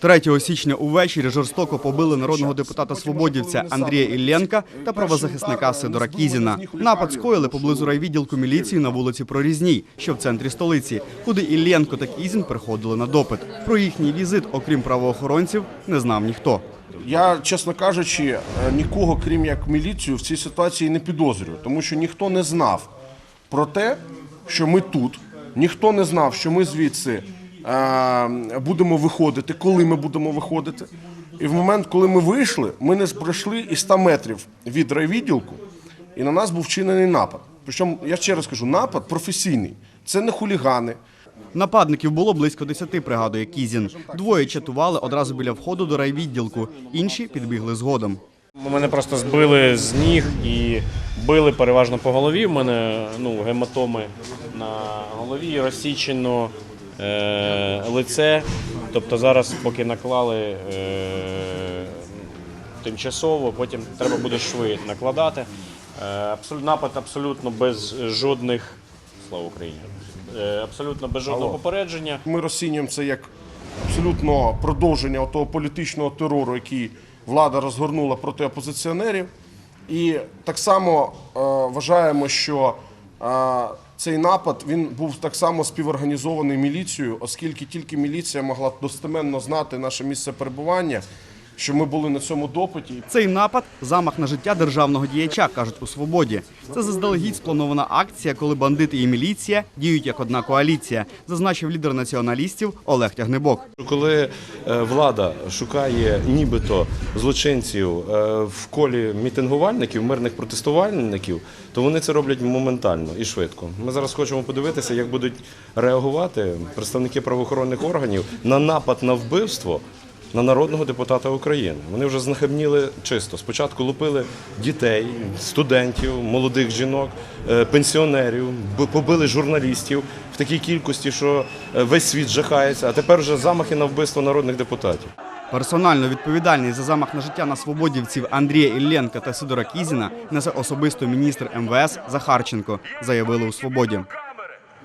3 січня увечері жорстоко побили народного депутата свободівця Андрія Ілленка та правозахисника Сидора Кізіна. Напад скоїли поблизу райвідділку міліції на вулиці Прорізній, що в центрі столиці, куди Ілленко та Кізін приходили на допит. Про їхній візит, окрім правоохоронців, не знав ніхто. Я, чесно кажучи, е, нікого, крім як міліцію, в цій ситуації не підозрюю, тому що ніхто не знав про те, що ми тут, ніхто не знав, що ми звідси будемо виходити, коли ми будемо виходити. І в момент, коли ми вийшли, ми не пройшли і 100 метрів від райвідділку, і на нас був вчинений напад. Причому, я ще раз кажу, напад професійний. Це не хулігани, Нападників було близько десяти, пригадує Кізін. Двоє чатували одразу біля входу до райвідділку, інші підбігли згодом. Мене просто збили з ніг і били переважно по голові. У мене ну, гематоми на голові, розсічено лице. Тобто зараз, поки наклали е, тимчасово, потім треба буде шви накладати. Е, напад абсолютно без жодних слава Україні. Е, абсолютно без жодного попередження. Ми розцінюємо це як абсолютно продовження того політичного терору, який влада розгорнула проти опозиціонерів. І так само е, вважаємо, що е, цей напад він був так само співорганізований міліцією, оскільки тільки міліція могла достеменно знати наше місце перебування, що ми були на цьому допиті. Цей напад замах на життя державного діяча, кажуть у свободі. Це заздалегідь спланована акція, коли бандити і міліція діють як одна коаліція, зазначив лідер націоналістів Олег Тягнебок. Коли е, влада шукає нібито злочинців е, в колі мітингувальників, мирних протестувальників, то вони це роблять моментально і швидко. Ми зараз хочемо подивитися, як будуть реагувати представники правоохоронних органів на напад на вбивство. На народного депутата України вони вже знахабніли чисто. Спочатку лупили дітей, студентів, молодих жінок, е, пенсіонерів, побили журналістів в такій кількості, що е, весь світ жахається. А тепер вже замахи на вбивство народних депутатів. Персонально відповідальний за замах на життя на свободівців Андрія Ілленка та Сидора Кізіна несе особисто міністр МВС Захарченко, заявили у свободі.